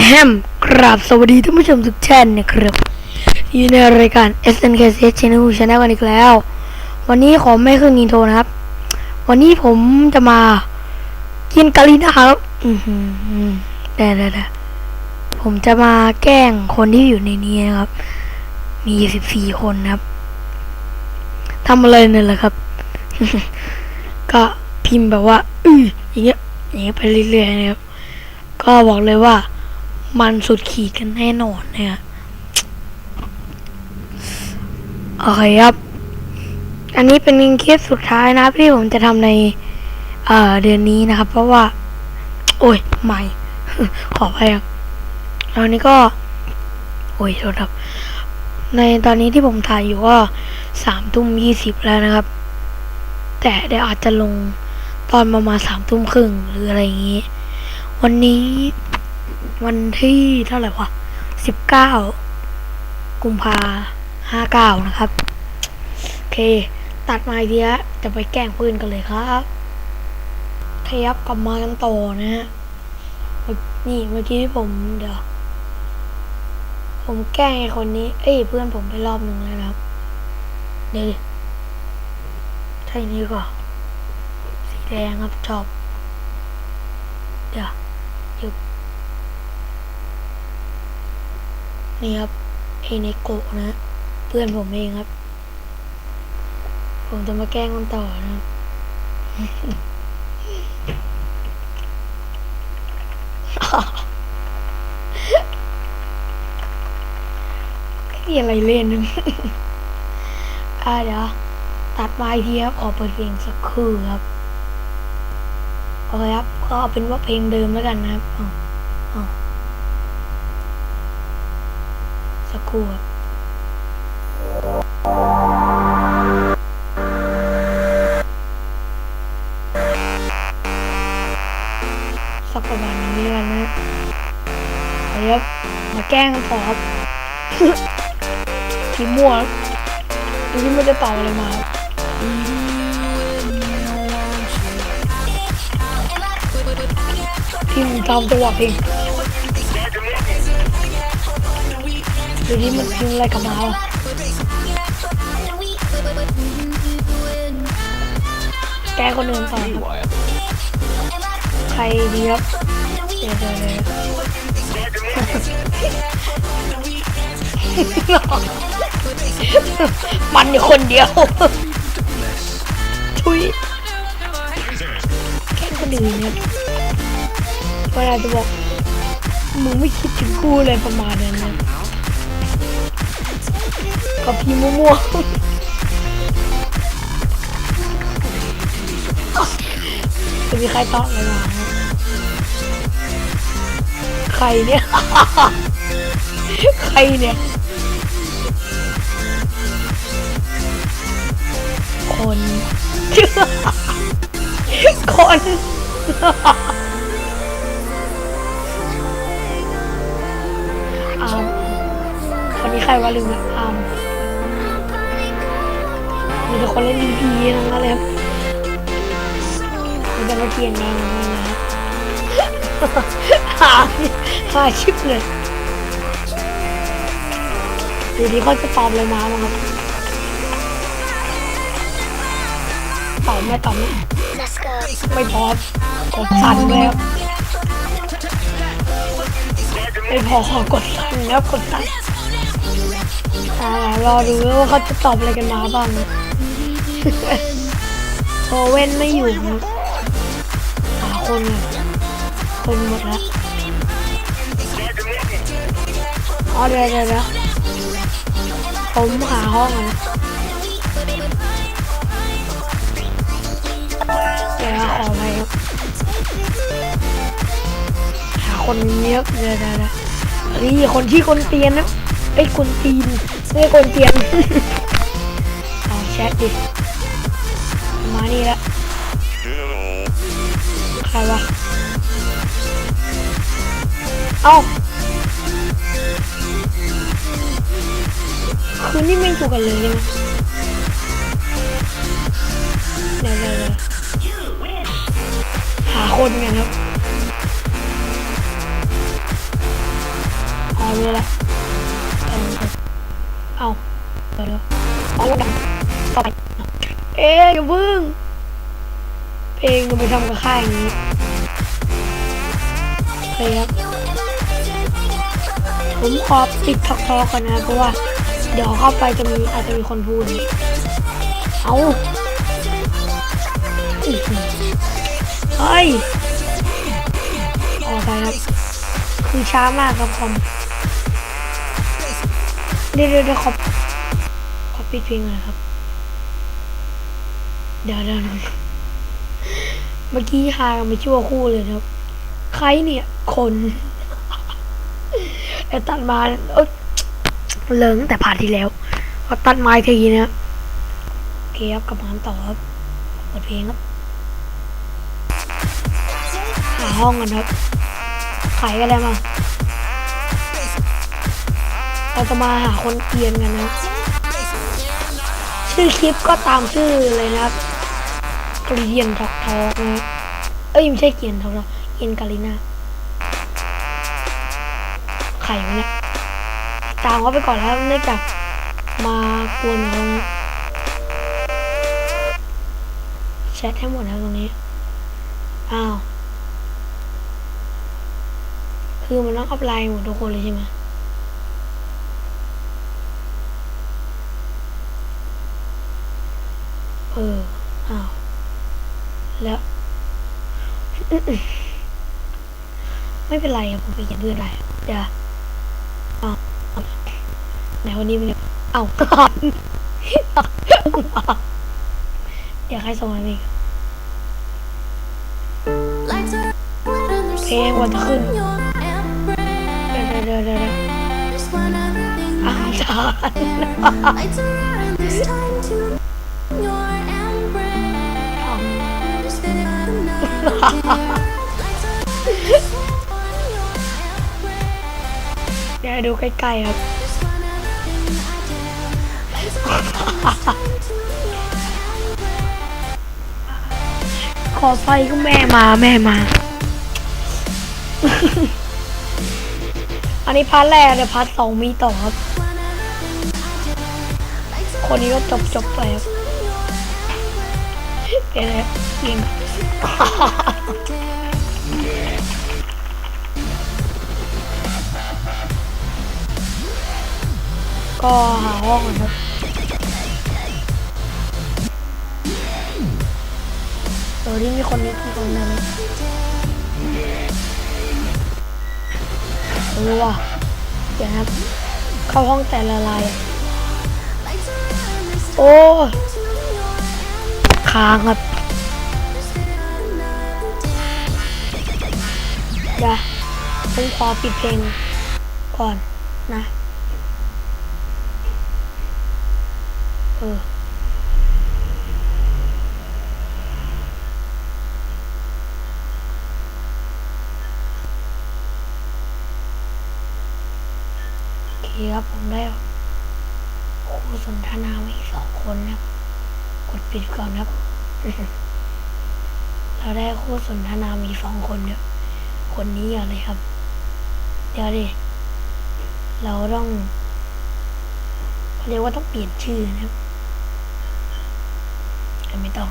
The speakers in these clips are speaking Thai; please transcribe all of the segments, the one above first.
แฮมกราบสวัสดีท่านผู้ชมทุกท่านนะครับอยู่ในรายการ SNK Channel Channel กันอีกแล้ว วันนี้ขอไม่ขึ้นนินโทรนะครับ วันนี้ผมจะมากินกาลินาครับอือหือได้ได้ได้ผมจะมาแกล้งคนที่อยู่ในนี้นะครับ มีสิบสี่คนนะครับทำอะไรนั่นแหละครับ ก็พิมพ์แบบว่า อืออย่างเงี้ยอย่างเงี้ยไปเรื่อยๆนะครับ ก็บอกเลยว่า มันสุดขีดกันแน่นอนนะครับโอเคครับ อันนี้เป็นคลิปสุดท้ายนะครับที่ผมจะทำในเเดือนนี้นะครับ เพราะว่า โอ้ยใหม่ ขอไปครับตอนนี้ก็ โอ้ยโทษครับ ในตอนนี้ที่ผมถ่ายอยู่ก็สามทุ่มยี่สิบแล้วนะครับ แต่เดี๋ยวอาจจะลงตอนประมาณสามทุ่มครึ่งหรืออะไรอย่างนี้ วันนี้ วันที่เท่าไหร่วะสิบเก้ากุมภาห้าเก้านะครับ โอเค ตัดมาอีกทีละจะไปแกล้งปืนกันเลยครับขยับกลับมากันต่อนะฮะ นี่เมื่อกี้ที่ผมเดี๋ยว ผมแกล้งคนนี้ เอ้ยเพื่อนผมไปรอบหนึ่งแล้วครับ เดี๋ยวใช่นี้ก่อนสีแดงครับชอบ เดี๋ยวหยุด นี่ครับไอเนโกะนะ เพื่อนผมเองครับ ผมจะมาแกล้งมันต่อนะครับมีอะไรเล่นนึงอ่าเดี๋ยว ตัดมาอีกทีครับขอกเปิดเพลงสักครู่ครับ โอเคครับ ก็เอาเป็นว่าเพลงเดิมแล้วกันนะครับอ๋ออ๋อ สักครู่ครับสักประมาณนี้แล้วกันนะเอาเดี๋ยวมาแกล้งกันต่อครับทีมั่วดูที่มันจะตอบอะไรมาครับพิมพ์ตามจังหวะเพลง ดูที่มันพิมพ์อะไรกับมาแกคนอื่นต่อครับใครดีครับเดี๋ยวเดี๋ยวเดี๋ยวมันอยู่คนเดียวทุยแค่คนอื่นเนี่ยเวลาจะบอกมึงไม่คิดถึงกูเลยประมาณนั้นนะ กับพี่มั่วจะมีใครตอบอะไรมาครับใครเนี่ย ใครเนี่ย คน คนอ้ามคนนี้ใครวะลืมละอาม มีแต่คนเล่นดีๆทั้งนั้นเลยครับมีแต่มาเกียนแนวนี้นะครับหาหาชิปเลยดูดิเขาจะตอบอะไรมาบ้างครับตอบไม่ตอบไม่ไม่พอกดสั่นเลยครับไม่พอขอกดสั่นครับกดสั่น อ่ารอดูว่าเขาจะตอบอะไรกันมาบ้างโอเว่นไม่อยู่นะหาคนคนหมดแล้วอ๋อเดี๋ยวเดี๋ยวเดี๋ยวผมหาห้องนะเดี๋ยวขอไปครับหาคนเยเดี๋ยวเดี๋ยวเดี๋ยวนี่คนที่คนเตียนนะไอ้คนตีน ไม่ใช่คนเตียนเอาแชทดิ มานี่ละใครวะ เอาคืนนี้ไม่ถูกกันเลยใช่ไหมเดี๋ยวเดี๋ยวหาคนกันครับไปเลยละ เดี๋ยวเอาละกันต่อไปเอ๊ะอย่าพึ่งเพลงจะไปทำกับค่ายอย่างนี้เคครับผมขอปิดทอกทอก่อนนะเพราะว่า เดี๋ยวเข้าไปจะมีอาจจะมีคนพูดเอาเฮ้ยออกไปครับ คือช้ามากครับคอมเดี๋ยวเดี๋ยวขอขอ ปิดเพลงหน่อยครับ เดี๋ยวเดี๋ยวเมื่อกี้ฮากันไปชั่วคู่เลยครับ ใครเนี่ย คนไอ้ตัดมาเอ้เลิงแต่ผ่านที่แล้วพอตัดไม้ทีนะโอเคครับกลับมากันต่อครับเปิดเพลงครับหาห้องกันครับขายกันได้มั้งเราจะมาหาคนเกรียนกันนะ ชื่อคลิปก็ตามชื่อเลยนะครับเกรียนทอกทอกนะเอ้ยไม่ใช่เกียนทอกทอกเกียนกาลินาไข่เนี่ยตามเขาไปก่อนแล้วเนื่องจากมากวนเขานะแชทให้หมดแล้วตรงนี้ อ้าว คือมันต้องอัพไลน์หมดทุกคนเลยใช่ไหมเออ อ้าว แล้ว ไม่เป็นไรอะผมไปเขียนเพื่อนได้เดี๋ยวอ้าวไหนวันนี้มันเนี่ยเอ้าเดี๋ยวใครส่งมาอีกเพลงว่าจะขึ้นเดี๋ยวเดี๋ยวเดี๋ยวอ้าวจานอ้ เดี๋ยวดูใกล้ๆครับ ขอไฟก็แม่มาแม่มา อันนี้พาร์ทแรกเดี๋ยวพาร์ทสองมีต่อครับ คนนี้ก็จบจบไปครับเดี๋ยวนะเก่ง ก็หาห้องก่อนครับเออที่มีคนนี้กี่คนนะเออว่ะเดี๋ยวนะครับ เข้าห้องแต่ละลายโอ้ค้างครับ ดี๋ยวผมขอปิดเพลงก่อนนะ เออโอเคครับผมได้คู่สนทนามาอีกสองคนนะครับกดปิดก่อนครับ เราได้คู่สนทนามีสองคนเนี่ย คนนี้อะไรครับ เดี๋ยวดิเราต้องเขาเรียกว่าต้องเปลี่ยนชื่อนะครับแต่ไม่ต้อง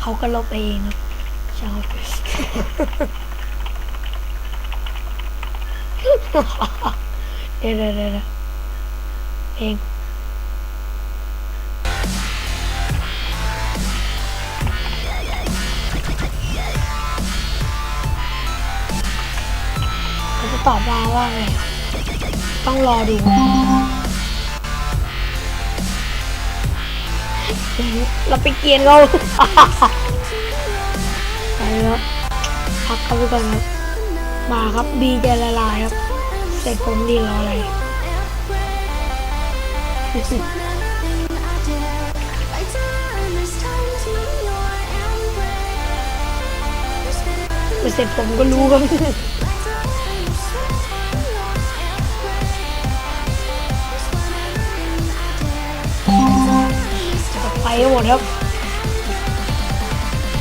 เขาก็ลบไปเองครับช่าเขาเดี๋ยวเดี๋ยวเดี๋ยวเดี๋ยวเพลง ตอบมาว่าไงต้องรอดูเราไปเกียนเราไปแล้วพักเขาไปก่อนครับมาครับบีจะละลายครับเสร็จผมดีรออะไรเสร็จผมก็รู้ครับ ห้หมดครับ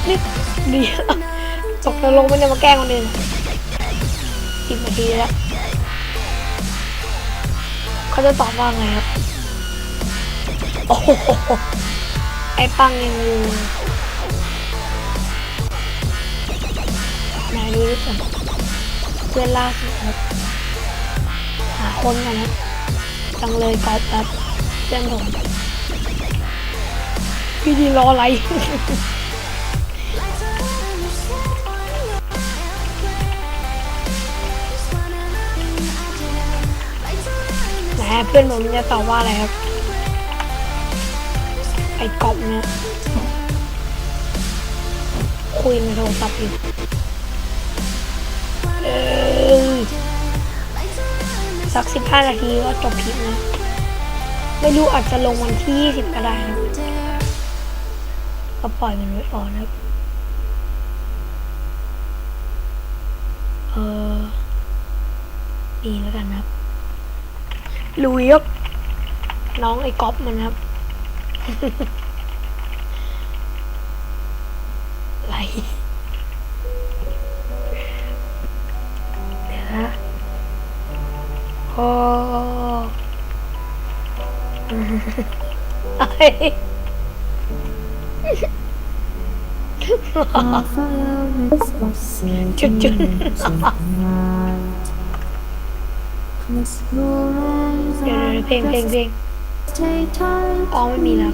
นี่ดีตกนรกมันจะมาแกล้งคนอื่นสิบนาทีแล้วเขาจะตอบว่าไงครับโอ้โหไอ้ปังยังอยู่ไหนดูดิผมเพื่อนล่าสุดครับหาคนกันนะจังเลยกอล์ฟแบบเพื่อนผม พี่ดีรออะไรแหมเพื่อนผมจะตอบว่าอะไรครับ ไอ้กอบเนี่ยคุยในโทรศัพท์อยู่สักสิบห้านาทีก็จบคลิปนะไม่รู้อาจจะลงวันที่ยี่สิบก็ได้นะ ก็ปล่อยมันไว้ก่อนะครับ เออดีแล้วกันนะครับ ลุยครับ น้องไอ้ก๊อฟมันครับไรเดี๋ยวนะโอ้ จุดจุดเดี๋ยวเดี๋ยวเพลงเพลงเพลงอ๋อไม่มีแล้ว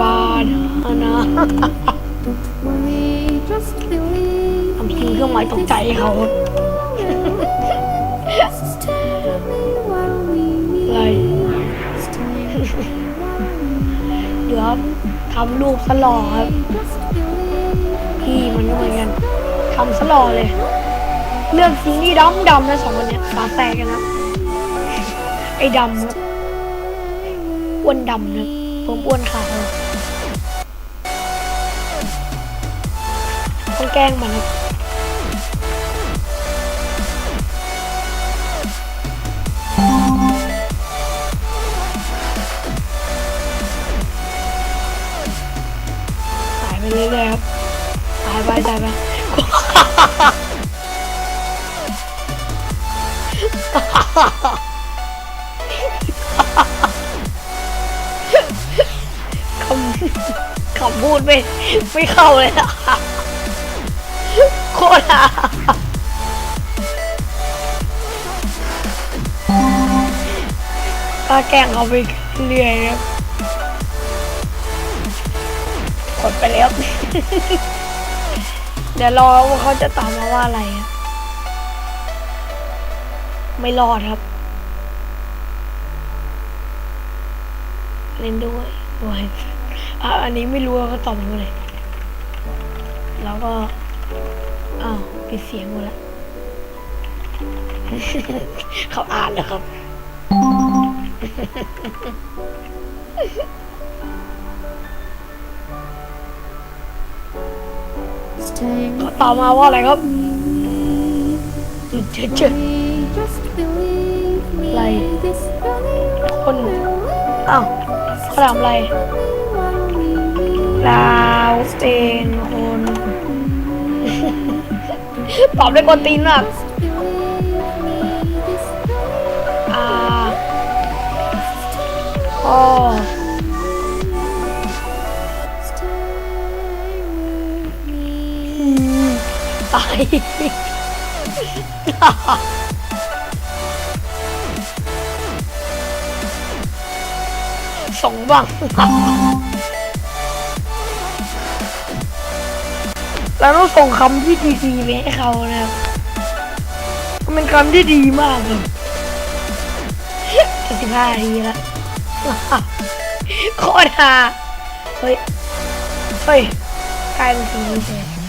บานอะนะทำพิมพ์เครื่องหมายตกใจให้เขา เดี๋ยวทำรูปสลอครับพี่มันก็เหมือนกันทำสลอเลย เรื่องสีนี่ดำดำนะสองคนเนี่ยตาแตกกันนะไอ้ดำครับอ้วนดำนะผมอ้วนขาวต้องแกล้งมันนะ เรื่อยๆครับสายไปสายไปคำคำพูดไม่ไม่เข้าเลยอะโคตรอะก็แกล้งเขาไปเรื่อยครับ กดไปแล้ว เดี๋ยวรอว่าเขาจะตอบมาว่าอะไรไม่รอดครับ เล่นด้วยด้วยอะอันนี้ไม่รู้ว่าเขาตอบมาว่าอะไรแล้วก็ อ้าวปิดเสียงหมดล้วเขาอ่านแล้วครับ ตอบมาว่าอะไรครับเจ๊เจ๊อะไรคนอ้าวเขาถามอะไรลาวเป็นคนตอบได้กวนตีนมากอ่าพ่ออื ตาย สองบังแล้วต้องส่งคำที่ดีๆไปให้เขานะครับมันเป็นคำที่ดีมากเลยจะสิบห้าทีแล้วโคตรฮาเฮ้ย เฮ้ย กลายเป็นสีนี้เลย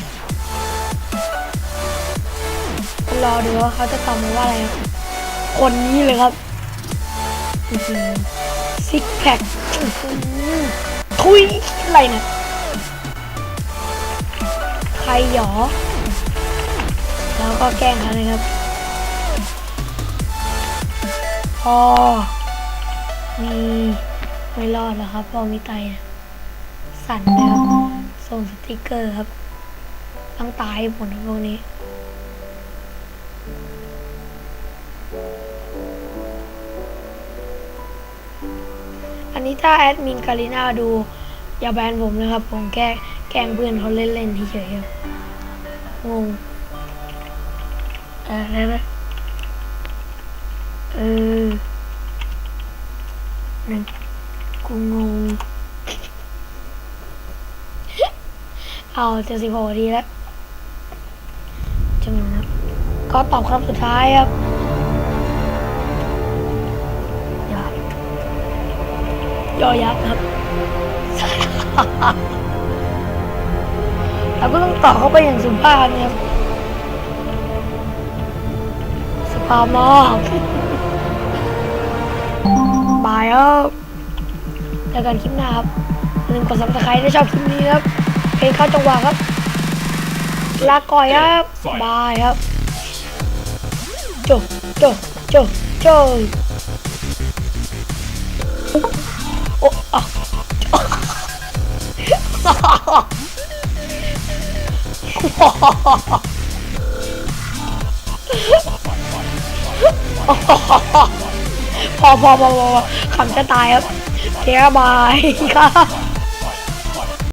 รอดูว่าเขาจะตอบมาว่าอะไรครับคนนี้เลยครับซิกแพคทุยอะไรเนี่ยใครหยอ แล้วก็แกล้งเขาเลยครับพอมีไม่รอดแล้วครับ พอมีไตสั่นเลยครับส่งสติกเกอร์ครับ ต้องตายหมดพวกนี้ นนี้ถ้าแอดมินการีนาดู อย่าแบนผมนะครับ ผมแก้แกล้งเพื่อนเขาเล่นๆเฉยๆงงออได้ไหมเออหนึ่งกูงงเอาเจะสิบหกทีแล้วจำนวนครับก็ตอบคำสุดท้ายครับ ยอยักษ์ครับ เราก็ต้องตอบเข้าไปอย่างสุภาพนะครับสุภาพมากบายครับแล้วกันคลิปหน้าครับอย่าลืมกดซับสไครต์ถ้าชอบคลิปนี้ครับ เพลงเข้าจังหวะครับ ลาก่อยครับบายครับโจโจโจโจ โอ้พอพอพอพอขำจะตายครับเคครับบายครับ